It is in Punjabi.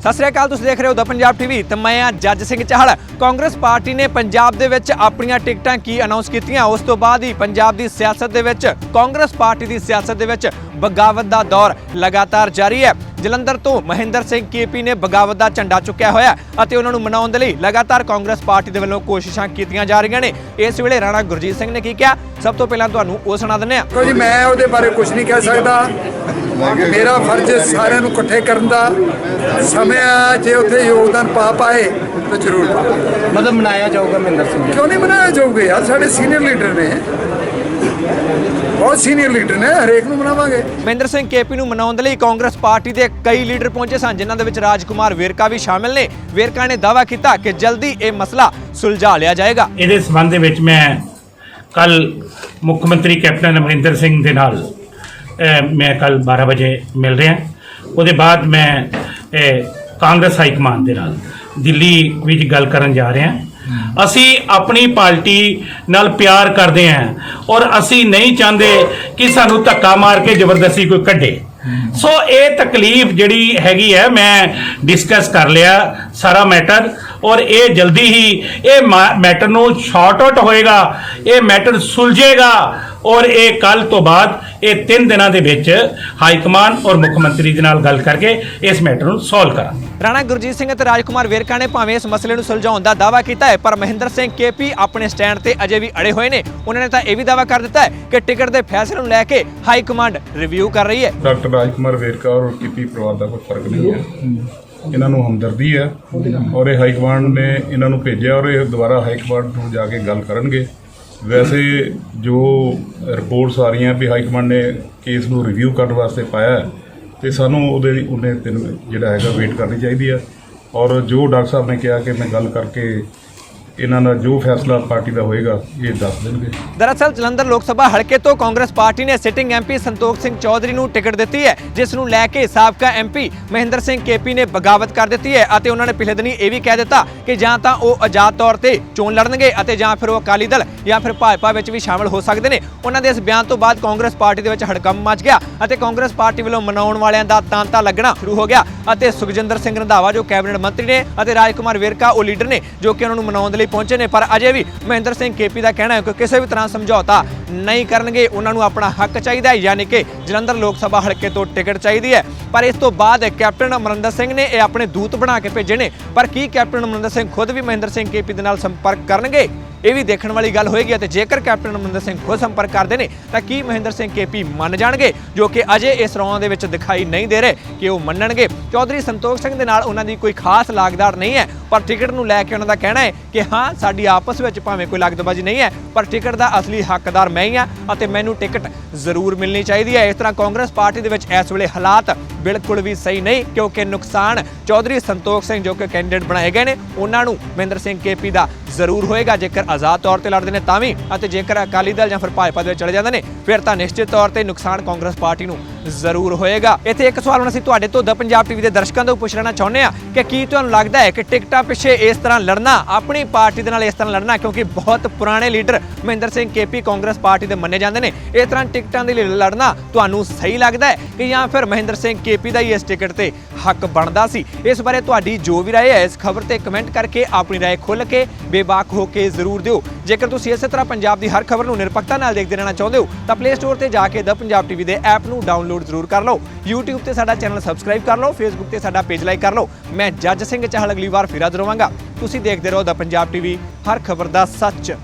ਸਤਿ ਸ੍ਰੀ ਅਕਾਲ, ਤੁਸੀਂ ਦੇਖ ਰਹੇ ਹੋ ਦਾ ਪੰਜਾਬ ਟੀਵੀ। ਤੇ ਮੈਂ ਆ ਜੱਜ ਸਿੰਘ ਚਾਹਲ। ਕਾਂਗਰਸ ਪਾਰਟੀ ਨੇ ਪੰਜਾਬ ਦੇ ਵਿੱਚ ਆਪਣੀਆਂ ਟਿਕਟਾਂ ਕੀ ਅਨਾਉਂਸ ਕੀਤੀਆਂ? ਉਸ ਤੋਂ ਬਾਅਦ ਹੀ ਪੰਜਾਬ ਦੀ ਸਿਆਸਤ ਦੇ ਵਿੱਚ, ਕਾਂਗਰਸ ਪਾਰਟੀ ਦੀ ਸਿਆਸਤ ਦੇ ਵਿੱਚ ਬਗਾਵਤ ਦਾ ਦੌਰ ਲਗਾਤਾਰ ਜਾਰੀ ਹੈ। ਜਲੰਧਰ ਤੋਂ ਮਹਿੰਦਰ ਸਿੰਘ ਕੇਪੀ ਨੇ ਬਗਾਵਤ ਦਾ ਝੰਡਾ ਚੁੱਕਿਆ ਹੋਇਆ ਅਤੇ ਉਹਨਾਂ ਨੂੰ ਮਨਾਉਣ ਦੇ ਲਈ ਲਗਾਤਾਰ ਕਾਂਗਰਸ ਪਾਰਟੀ ਦੇ ਵੱਲੋਂ ਕੋਸ਼ਿਸ਼ਾਂ ਕੀਤੀਆਂ ਜਾ ਰਹੀਆਂ ਨੇ। ਇਸ ਵੇਲੇ ਰਾਣਾ ਗੁਰਜੀਤ ਸਿੰਘ ਨੇ ਕੀ ਕਿਹਾ? ਸਭ ਤੋਂ ਪਹਿਲਾਂ ਤੁਹਾਨੂੰ ਉਹ ਸੁਣਾ ਦਿੰਦੇ ਹਾਂ। ਦੇਖੋ ਜੀ ਮੈਂ ਉਹਦੇ ਬਾਰੇ ਕੁਝ ਨਹੀਂ ਕਹਿ ਸਕਦਾ। ਮੇਰਾ ਫਰਜ਼ ਸਾਰਿਆਂ ਨੂੰ ਇਕੱਠੇ ਕਰਨ ਦਾ। ਸਮੇਂ ਆ ਜੇ ਉੱਥੇ ਯੋਗਦਾਨ ਪਾ ਪਾਏ ਤਾਂ ਜ਼ਰੂਰ ਮਤਲਬ ਮਨਾਇਆ ਜਾਊਗਾ ਮਹਿੰਦਰ ਸਿੰਘ ਜੀ। ਕਿਉਂ ਨਹੀਂ ਬਣਾਇਆ ਜਾਊਗਾ ਯਾਰ? ਸਾਡੇ ਸੀਨੀਅਰ ਲੀਡਰ ਨੇ। ਬਹੁਤ ਸੀਨੀਅਰ ਲੀਡਰ ਨੇ ਹਰੇਕ ਨੂੰ ਬਣਾਵਾਂਗੇ ਮਹਿੰਦਰ ਸਿੰਘ ਕੇਪੀ ਨੂੰ ਮਨਾਉਣ ਦੇ ਲਈ ਕਾਂਗਰਸ ਪਾਰਟੀ ਦੇ ਕਈ ਲੀਡਰ ਪਹੁੰਚੇ ਸਨ ਜਿਨ੍ਹਾਂ ਦੇ ਵਿੱਚ ਰਾਜਕੁਮਾਰ ਵੇਰਕਾ ਵੀ ਸ਼ਾਮਿਲ ਨੇ। ਵੇਰਕਾ ਨੇ ਦਾਅਵਾ ਕੀਤਾ ਕਿ ਜਲਦੀ ਇਹ ਮਸਲਾ ਸੁਲਝਾ ਲਿਆ ਜਾਏਗਾ। ਇਹਦੇ ਸੰਬੰਧ ਦੇ ਵਿੱਚ ਮੈਂ ਕੱਲ ਮੁੱਖ ਮੰਤਰੀ ਕੈਪਟਨ ਅਮਰਿੰਦਰ ਸਿੰਘ ਦੇ ਨਾਲ ਮੈਂ ਕੱਲ 12 ਵਜੇ ਮਿਲ ਰਿਹਾ। ਉਹਦੇ ਬਾਅਦ ਮੈਂ ਕਾਂਗਰਸ ਹਾਈ ਕਮਾਂਡ ਦੇ ਨਾਲ ਦਿੱਲੀ ਵਿੱਚ ਗੱਲ ਕਰਨ ਜਾ ਰਿਹਾ। ਅਸੀਂ ਆਪਣੀ ਪਾਰਟੀ ਨਾਲ ਪਿਆਰ ਕਰਦੇ ਹਾਂ ਔਰ ਅਸੀਂ ਨਹੀਂ ਚਾਹੁੰਦੇ ਕਿ ਸਾਨੂੰ ਧੱਕਾ ਮਾਰ ਕੇ ਜ਼ਬਰਦਸਤੀ ਕੋਈ ਕੱਢੇ। ਸੋ ਇਹ ਤਕਲੀਫ ਜਿਹੜੀ ਹੈਗੀ ਹੈ, ਮੈਂ ਡਿਸਕਸ ਕਰ ਲਿਆ ਸਾਰਾ ਮੈਟਰ ਔਰ ਇਹ ਜਲਦੀ ਹੀ ਇਹ ਮੈਟਰ ਨੂੰ ਸ਼ਾਰਟ ਆਊਟ ਹੋਏਗਾ ਇਹ ਮੈਟਰ ਸੁਲਝੇਗਾ ਔਰ ਇਹ ਕੱਲ ਤੋਂ ਬਾਅਦ ਇਹ 3 ਦਿਨਾਂ ਦੇ ਵਿੱਚ ਹਾਈ ਕਮਾਂਡ ਔਰ ਮੁੱਖ ਮੰਤਰੀ ਦੇ ਨਾਲ ਗੱਲ ਕਰਕੇ ਇਸ ਮੈਟਰ ਨੂੰ ਸੋਲਵ ਕਰਾਂਗੇ। ਰਾਣਾ ਗੁਰਜੀਤ ਸਿੰਘ ਅਤੇ ਰਾਜਕੁਮਾਰ ਵੇਰਕਾ ਨੇ ਭਾਵੇਂ ਇਸ ਮਸਲੇ ਨੂੰ ਸੁਲਝਾਉਣ ਦਾ ਦਾਅਵਾ ਕੀਤਾ ਹੈ ਪਰ ਮਹਿੰਦਰ ਸਿੰਘ ਕੇਪੀ ਆਪਣੇ ਸਟੈਂਡ ਤੇ ਅਜੇ ਵੀ ਅੜੇ ਹੋਏ ਨੇ। ਉਹਨਾਂ ਨੇ ਤਾਂ ਇਹ ਵੀ ਦਾਅਵਾ ਕਰ ਦਿੱਤਾ ਹੈ ਕਿ ਟਿਕਟ ਦੇ ਫੈਸਲੇ ਨੂੰ ਲੈ ਕੇ ਹਾਈ ਕਮਾਂਡ ਰਿਵਿਊ ਕਰ ਰਹੀ ਹੈ। ਡਾਕਟਰ ਰਾਜਕੁਮਾਰ ਵੇਰਕਾ ਔਰ ਕੀਪੀ ਪਰਿਵਾਰ ਦਾ ਕੋਈ ਫ਼ਰਕ ਨਹੀਂ ਹੈ। ਇਹਨਾਂ ਨੂੰ ਹਮਦਰਦੀ ਹੈ ਔਰ ਇਹ ਹਾਈ ਕਮਾਂਡ ਨੇ ਇਹਨਾਂ ਨੂੰ ਭੇਜਿਆ ਔਰ ਇਹ ਦੁਬਾਰਾ ਹਾਈ ਕਮਾਂਡ ਨੂੰ ਜਾ ਕੇ ਗੱਲ ਕਰਨਗੇ। ਵੈਸੇ ਜੋ ਰਿਪੋਰਟਸ ਆ ਰਹੀਆਂ ਵੀ ਹਾਈ ਕਮਾਂਡ ਨੇ ਕੇਸ ਨੂੰ ਰਿਵਿਊ ਕਰਨ ਵਾਸਤੇ ਪਾਇਆ ਹੈ, ਤੇ ਸਾਨੂੰ ਉਹਦੇ ਲਈ ਉਹਨੇ ਦਿਨ ਜਿਹੜਾ ਹੈਗਾ ਵੇਟ ਕਰਨੀ ਚਾਹੀਦੀ ਹੈ। ਔਰ ਜੋ ਡਾਕਟਰ ਸਾਹਿਬ ਨੇ ਕਿਹਾ ਕਿ ਮੈਂ ਗੱਲ ਕਰਕੇ ਇਹਨਾਂ ਦਾ ਜੋ ਫੈਸਲਾ ਪਾਰਟੀ ਦਾ ਹੋਏਗਾ, ਇਹ ਦੱਸ ਦੇਣਗੇ। ਦਰਅਸਲ ਜਲੰਧਰ ਲੋਕ ਸਭਾ ਹਲਕੇ ਤੋਂ ਕਾਂਗਰਸ ਪਾਰਟੀ ਨੇ ਸਿਟਿੰਗ ਐਮਪੀ ਸੰਤੋਖ ਸਿੰਘ ਚੌਧਰੀ ਨੂੰ ਟਿਕਟ ਦਿੱਤੀ ਹੈ, ਜਿਸ ਨੂੰ ਲੈ ਕੇ ਸਾਬਕਾ ਐਮਪੀ ਮਹਿੰਦਰ ਸਿੰਘ ਕੇਪੀ ਨੇ ਬਗਾਵਤ ਕਰ ਦਿੱਤੀ ਹੈ ਅਤੇ ਉਹਨਾਂ ਨੇ ਪਿਛਲੇ ਦਿਨੀ ਇਹ ਵੀ ਕਹਿ ਦਿੱਤਾ ਕਿ ਜਾਂ ਤਾਂ ਉਹ ਆਜ਼ਾਦ ਤੌਰ ਤੇ ਚੋਣ ਲੜਨਗੇ ਅਤੇ ਜਾਂ ਫਿਰ ਉਹ ਅਕਾਲੀ ਦਲ ਜਾਂ ਫਿਰ ਭਾਜਪਾ ਵਿੱਚ ਵੀ ਸ਼ਾਮਲ ਹੋ ਸਕਦੇ ਨੇ। ਉਹਨਾਂ ਦੇ ਇਸ ਬਿਆਨ ਤੋਂ ਬਾਅਦ ਕਾਂਗਰਸ ਪਾਰਟੀ ਦੇ ਵਿੱਚ ਹੜਕੰਪ ਮਚ ਗਿਆ ਅਤੇ ਕਾਂਗਰਸ ਪਾਰਟੀ ਵੱਲੋਂ ਮਨਾਉਣ ਵਾਲਿਆਂ ਦਾ ਤਾਂਤਾ ਲੱਗਣਾ ਸ਼ੁਰੂ ਹੋ ਗਿਆ ਅਤੇ ਸੁਖਜਿੰਦਰ ਸਿੰਘ ਰੰਧਾਵਾ, ਜੋ ਕੈਬਨਿਟ ਮੰਤਰੀ ਨੇ, ਅਤੇ ਰਾਜਕੁਮਾਰ ਵੇਰਕਾ, ਉਹ ਲੀਡਰ ਨੇ, ਜੋ ਕਿ ਉਹਨਾਂ ਨੂੰ ਮਨਾਉਣ ਦੇ ਲਈ ਪਹੁੰਚੇ ਨੇ, ਪਰ ਅਜੇ ਵੀ ਮਹਿੰਦਰ ਸਿੰਘ ਕੇਪੀ ਦਾ ਕਹਿਣਾ ਹੈ ਕਿ ਕਿਸੇ ਵੀ ਤਰ੍ਹਾਂ ਸਮਝੌਤਾ ਨਹੀਂ ਕਰਨਗੇ, ਉਹਨਾਂ ਨੂੰ ਆਪਣਾ ਹੱਕ ਚਾਹੀਦਾ ਹੈ, ਯਾਨੀ ਕਿ ਜਲੰਧਰ ਲੋਕ ਸਭਾ ਹਲਕੇ ਤੋਂ ਟਿਕਟ ਚਾਹੀਦੀ ਹੈ। ਪਰ ਇਸ ਤੋਂ ਬਾਅਦ ਕੈਪਟਨ ਅਮਰਿੰਦਰ ਸਿੰਘ ਨੇ ਇਹ ਆਪਣੇ ਦੂਤ ਬਣਾ ਕੇ ਭੇਜੇ ਨੇ। ਪਰ ਕੀ ਕੈਪਟਨ ਅਮਰਿੰਦਰ ਸਿੰਘ ਖੁਦ ਵੀ ਮਹਿੰਦਰ ਸਿੰਘ ਕੇਪੀ ਦੇ ਨਾਲ ਸੰਪਰਕ ਕਰਨਗੇ? ਇਹ ਵੀ ਦੇਖਣ ਵਾਲੀ ਗੱਲ ਹੋਏਗੀ ਅਤੇ ਜੇਕਰ ਕੈਪਟਨ ਅਮਰਿੰਦਰ ਸਿੰਘ ਖੁਦ ਸੰਪਰਕ ਕਰਦੇ ਨੇ, ਤਾਂ ਕੀ ਮਹਿੰਦਰ ਸਿੰਘ ਕੇਪੀ ਮੰਨ ਜਾਣਗੇ, ਜੋ ਕਿ ਅਜੇ ਇਸ ਰੌਂ ਦੇ ਵਿੱਚ ਦਿਖਾਈ ਨਹੀਂ ਦੇ ਰਹੇ ਕਿ ਉਹ ਮੰਨਣਗੇ। ਚੌਧਰੀ ਸੰਤੋਖ ਸਿੰਘ ਦੇ ਨਾਲ ਉਹਨਾਂ ਦੀ ਕੋਈ ਖਾਸ ਲਾਗਦਾਰ ਨਹੀਂ ਹੈ, ਪਰ ਟਿਕਟ ਨੂੰ ਲੈ ਕੇ ਉਹਨਾਂ ਦਾ ਕਹਿਣਾ ਹੈ ਕਿ ਹਾਂ, ਸਾਡੀ ਆਪਸ ਵਿੱਚ ਭਾਵੇਂ ਕੋਈ ਲੱਗਦਬਾਜ਼ੀ ਨਹੀਂ ਹੈ, ਪਰ ਟਿਕਟ ਦਾ ਅਸਲੀ ਹੱਕਦਾਰ ਮੈਂ ਹੀ ਹਾਂ ਅਤੇ ਮੈਨੂੰ ਟਿਕਟ ਜ਼ਰੂਰ ਮਿਲਣੀ ਚਾਹੀਦੀ ਹੈ। ਇਸ ਤਰ੍ਹਾਂ ਕਾਂਗਰਸ ਪਾਰਟੀ ਦੇ ਵਿੱਚ ਇਸ ਵੇਲੇ ਹਾਲਾਤ ਬਿਲਕੁਲ ਵੀ ਸਹੀ ਨਹੀਂ, ਕਿਉਂਕਿ ਨੁਕਸਾਨ ਚੌਧਰੀ ਸੰਤੋਖ ਸਿੰਘ ਜੋ ਕਿ ਕੈਂਡੀਡੇਟ ਬਣਾਏ ਗਏ ਨੇ, ਉਹਨਾਂ ਨੂੰ ਮਹਿੰਦਰ ਸਿੰਘ ਕੇਪੀ ਦਾ ਜ਼ਰੂਰ ਹੋਏਗਾ। ਜੇਕਰ ਆਜ਼ਾਦ ਤੌਰ ਤੇ ਲੜਦੇ ਨੇ ਤਾਂ ਵੀ, ਅਤੇ ਜੇਕਰ ਅਕਾਲੀ ਦਲ ਜਾਂ ਫਿਰ ਭਾਜਪਾ ਦੇ ਵਿੱਚ ਚਲੇ ਜਾਂਦੇ ਨੇ, ਫਿਰ ਤਾਂ ਨਿਸ਼ਚਿਤ ਤੌਰ ਤੇ ਨੁਕਸਾਨ ਕਾਂਗਰਸ ਪਾਰਟੀ ਨੂੰ ਜ਼ਰੂਰ ਹੋਏਗਾ ਇੱਥੇ ਇੱਕ ਸਵਾਲ ਹੁਣ ਅਸੀਂ ਤੁਹਾਡੇ ਤੋਂ ਦ ਪੰਜਾਬ ਟੀਵੀ ਦੇ ਦਰਸ਼ਕਾਂ ਤੋਂ ਪੁੱਛ ਲੈਣਾ ਚਾਹੁੰਦੇ ਆ ਕਿ ਕੀ ਤੁਹਾਨੂੰ ਲੱਗਦਾ ਹੈ ਕਿ ਟਿਕਟਾਂ ਪਿੱਛੇ ਇਸ ਤਰ੍ਹਾਂ ਲੜਨਾ ਆਪਣੀ ਪਾਰਟੀ ਦੇ ਨਾਲ ਇਸ ਤਰ੍ਹਾਂ ਲੜਨਾ ਕਿਉਂਕਿ ਬਹੁਤ ਪੁਰਾਣੇ leader Mahinder Singh KP Congress party ਦੇ ਮੰਨੇ ਜਾਂਦੇ ਨੇ ਇਸ ਤਰ੍ਹਾਂ ਟਿਕਟਾਂ ਦੇ ਲਈ ਲੜਨਾ ਤੁਹਾਨੂੰ ਸਹੀ ਲੱਗਦਾ ਹੈ ਕਿ ਜਾਂ ਫਿਰ ਮਹਿੰਦਰ ਸਿੰਘ ਕੇਪੀ ਦਾ ਹੀ ਇਸ ਟਿਕਟ ਤੇ ਹੱਕ ਬਣਦਾ ਸੀ ਇਸ ਬਾਰੇ ਤੁਹਾਡੀ ਜੋ ਵੀ رائے ਹੈ ਇਸ ਖਬਰ ਤੇ ਕਮੈਂਟ ਕਰਕੇ ਆਪਣੀ رائے ਖੁੱਲ੍ਹ ਕੇ ਬੇਬਾਕ ਹੋ ਕੇ ਜ਼ਰੂਰ ਦਿਓ ਜੇਕਰ ਤੁਸੀਂ ਇਸੇ ਤਰ੍ਹਾਂ ਪੰਜਾਬ ਦੀ ਹਰ ਖਬਰ ਨੂੰ ਨਿਰਪੱਖਤਾ ਨਾਲ ਦੇਖਦੇ ਰਹਿਣਾ ਚਾਹੁੰਦੇ ਹੋ ਤਾਂ ਪਲੇ ਸਟੋਰ ਤੇ ਜਾ ਕੇ ਦ ਪੰਜਾਬ ਟੀਵੀ ਦੇ ਐਪ ਨੂੰ ਡਾਊਨਲੋਡ ਜ਼ਰੂਰ ਕਰ ਲਓ। YouTube ਤੇ ਸਾਡਾ ਚੈਨਲ ਸਬਸਕ੍ਰਾਈਬ ਕਰ ਲਓ, Facebook ਤੇ ਸਾਡਾ ਪੇਜ ਲਾਈਕ ਕਰ ਲਓ। ਮੈਂ ਜੱਜ ਸਿੰਘ ਚਾਹਲ ਅਗਲੀ ਵਾਰ ਫਿਰ ਹਾਜ਼ਰ ਹੋਵਾਂਗਾ। ਤੁਸੀਂ ਦੇਖਦੇ ਰਹੋ ਦਾ ਪੰਜਾਬ ਟੀਵੀ ਹਰ ਖਬਰ ਦਾ ਸੱਚ।